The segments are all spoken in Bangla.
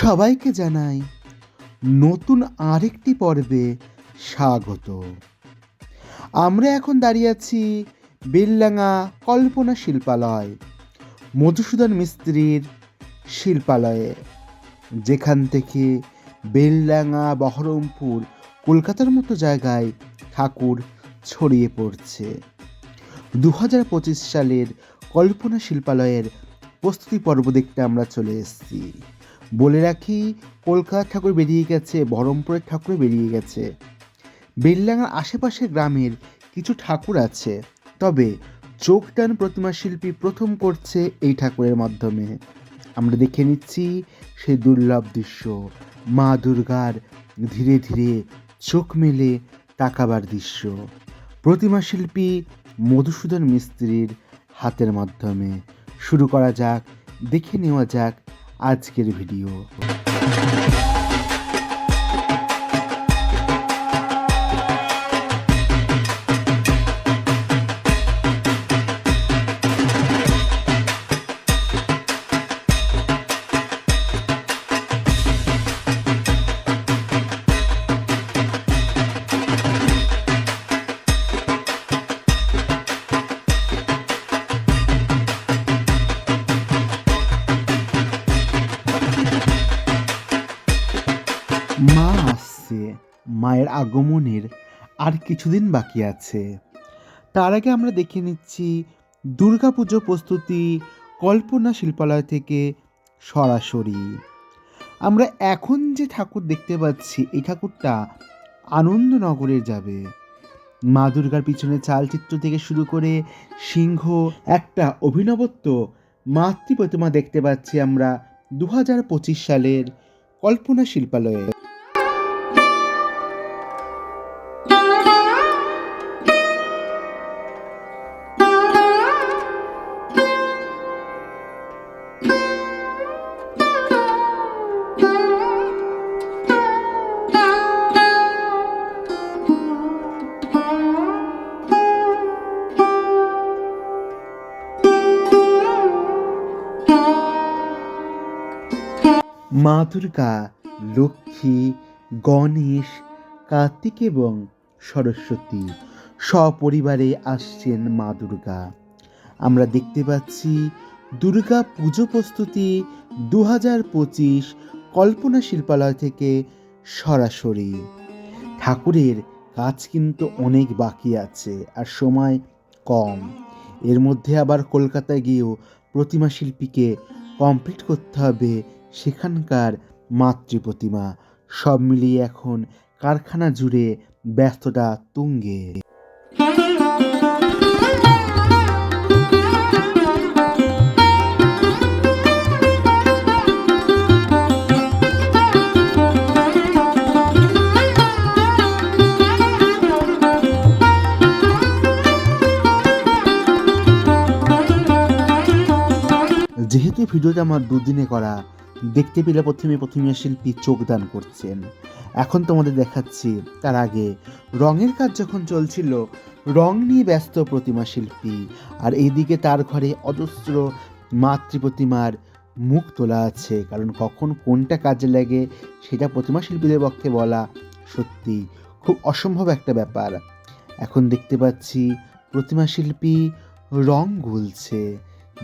সবাইকে জানাই নতুন আরেকটি পর্বে স্বাগত। আমরা এখন দাঁড়িয়ে আছি বেললাঙা কল্পনা শিল্পালয়, মধুসূদন মিস্ত্রির শিল্পালয়ে, যেখান থেকে বেললাঙা বহরমপুর কলকাতার মতো জায়গায় ঠাকুর ছড়িয়ে পড়ছে। দু হাজার পঁচিশ সালের কল্পনা শিল্পালয়ের প্রস্তুতি পর্ব দেখতে আমরা চলে এসেছি। বলে রাখি, কলকাতার ঠাকুর বেরিয়ে গেছে, বহরমপুরের ঠাকুর বেরিয়ে গেছে। বেললাঙার আশেপাশের গ্রামের কিছু ঠাকুর আছে, তবে চোখটান প্রতিমা শিল্পী প্রথম করছে এই ঠাকুরের মাধ্যমে। আমরা দেখে নিচ্ছি সেই দুর্লভ দৃশ্য। মা দুর্গার ধীরে ধীরে চোখ মেলে তাকাবার দৃশ্য। প্রতিমা শিল্পী মধুসূদন মিস্ত্রির হাতের মাধ্যমে। শুরু করা যাক, দেখে নেওয়া যাক আজকের ভিডিও মা আসছে, মায়ের আগমনের আর কিছুদিন বাকি আছে। তার আগে আমরা দেখে নিচ্ছি দুর্গাপুজো প্রস্তুতি কল্পনা শিল্পালয় থেকে সরাসরি। আমরা এখন যে ঠাকুর দেখতে পাচ্ছি, এই ঠাকুরটা আনন্দনগরে যাবে। মা দুর্গার পিছনে চালচিত্র থেকে শুরু করে সিংহ, একটা অভিনবত্ব মাতৃ প্রতিমা দেখতে পাচ্ছি আমরা দু হাজার পঁচিশ সালের কল্পনা শিল্পালয়ে। মা দুর্গা লক্ষ্মী, গণেশ, কার্তিক এবং সরস্বতী সপরিবারে আসছেন মা দুর্গা আমরা দেখতে পাচ্ছি দুর্গা পুজো প্রস্তুতি দু হাজার পঁচিশ কল্পনা শিল্পালয় থেকে সরাসরি। ঠাকুরের কাজ কিন্তু অনেক বাকি আছে আর সময় কম। এর মধ্যে আবার কলকাতায় গিয়েও প্রতিমা শিল্পীকে কমপ্লিট করতে হবে সেখানকার মাতৃ প্রতিমা সব মিলিয়ে এখন কারখানা জুড়ে ব্যস্ততা তুঙ্গে। যেহেতু ভিডিওটা আমার দুদিনে করা দেখতে পেলে প্রথমে প্রথমে শিল্পী যোগদান করছেন। এখন তোমাদের দেখাচ্ছি তার আগে রঙের কাজ যখন চলছিল, রং নিয়ে ব্যস্ত প্রতিমা শিল্পী। আর এইদিকে তার ঘরে অজস্র মাতৃ প্রতিমার মুখ তোলা আছে, কারণ কখন কোনটা কাজে লাগে সেটা প্রতিমা শিল্পীদের পক্ষে বলা সত্যি খুব অসম্ভব একটা ব্যাপার। এখন দেখতে পাচ্ছি প্রতিমা শিল্পী রং গুলছে।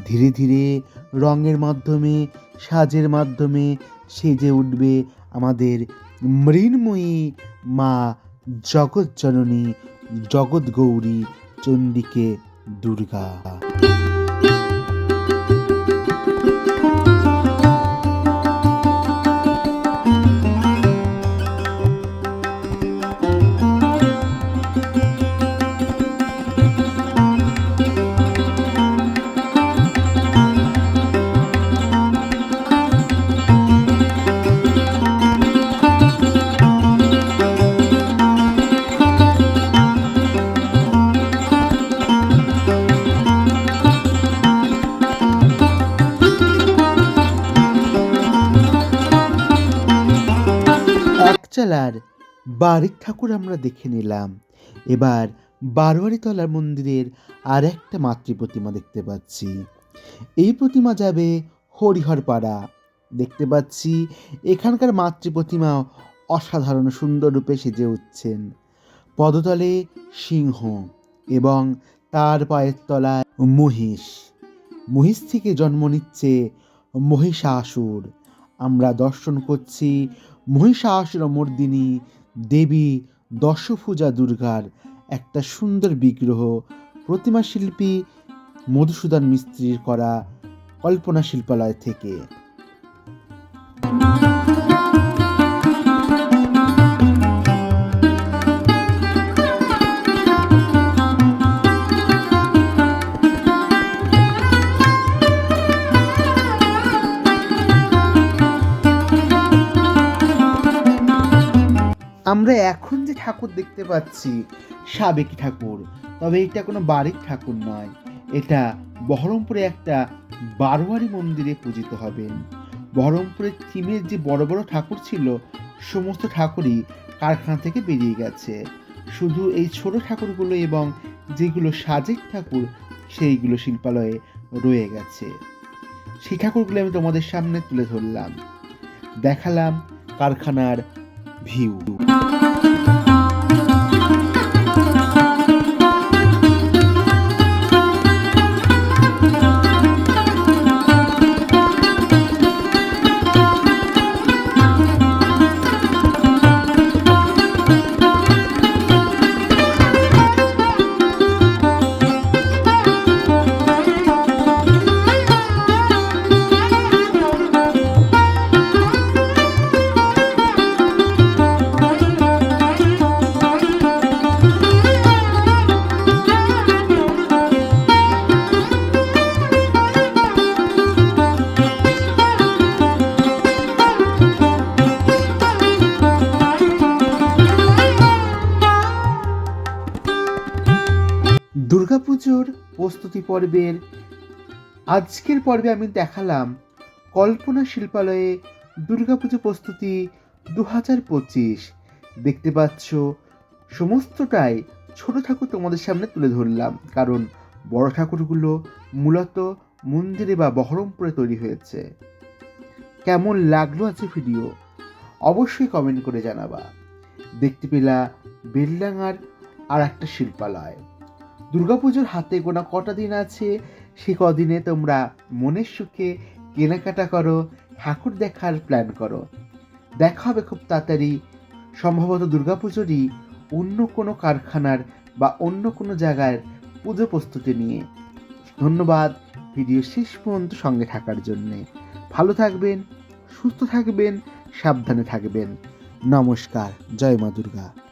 ধীরে ধীরে রঙের মাধ্যমে, সাজের মাধ্যমে সেজে উঠবে আমাদের মৃন্ময়ী মা জগৎ জননী জগৎ গৌরী চণ্ডিকে দুর্গা। একচালার বাড়ির ঠাকুর আমরা দেখে নিলাম। এবার বারোয়ারিতলার মন্দিরের আর একটা মাতৃ প্রতিমা দেখতে পাচ্ছি। এই প্রতিমা যাবে হরিহরপাড়া। দেখতে পাচ্ছি এখানকার মাতৃ প্রতিমা অসাধারণ সুন্দর রূপে সেজে উঠছেন। পদতলে সিংহ এবং তার পায়ের তলায় মহিষ। মহিষ থেকে জন্ম নিচ্ছে মহিষাসুর। আমরা দর্শন করছি মহিষাসুর মর্দিনী দেবী দশভুজা দুর্গার একটা সুন্দর বিগ্রহ প্রতিমা শিল্পী মধুসূদন মিস্ত্রির করা কল্পনা শিল্পালয় থেকে। আমরা এখন যে ঠাকুর দেখতে পাচ্ছি, সাবেকি ঠাকুর। তবে এটা কোনো বাড়ির ঠাকুর নয়। এটা বহরমপুরে একটা বারোয়ারি মন্দিরে পূজিত হবেন বহরমপুরের থিমের যে বড় বড় ঠাকুর ছিল, সমস্ত ঠাকুরই কারখানা থেকে বেরিয়ে গেছে। শুধু এই ছোট ঠাকুরগুলো এবং যেগুলো সাজেক ঠাকুর, সেইগুলো শিল্পালয়ে রয়ে গেছে। সেই ঠাকুরগুলো আমি তোমাদের সামনে তুলে ধরলাম। দেখালাম কারখানার view. দুর্গাপুজোর প্রস্তুতি পর্বের আজকের পর্বে আমি দেখালাম কল্পনা শিল্পালয়ে দুর্গাপুজো প্রস্তুতি দু হাজার পঁচিশ। দেখতে পাচ্ছ, সমস্তটাই ছোট ঠাকুর তোমাদের সামনে তুলে ধরলাম, কারণ বড় ঠাকুরগুলো মূলত মন্দিরে বা বহরমপুরে তৈরি হয়েছে। কেমন লাগল আছে ভিডিও? অবশ্যই কমেন্ট করে জানাবা। দেখতে পেলা বেলডাঙার আর একটা শিল্পালয়। দুর্গাপুজোর হাতে গোনা কটা দিন আছে? সে কদিনে তোমরা মনের সুখে কেনাকাটা করো, ঠাকুর দেখার প্ল্যান করো। দেখা হবে খুব তাড়াতাড়ি। সম্ভবত দুর্গাপুজোরই অন্য কোনো কারখানার বা অন্য কোনো জায়গার পুজো প্রস্তুতি নিয়ে। ধন্যবাদ ভিডিও শেষ পর্যন্ত সঙ্গে থাকার জন্যে। ভালো থাকবেন, সুস্থ থাকবেন, সাবধানে থাকবেন। নমস্কার, জয় মা দুর্গা।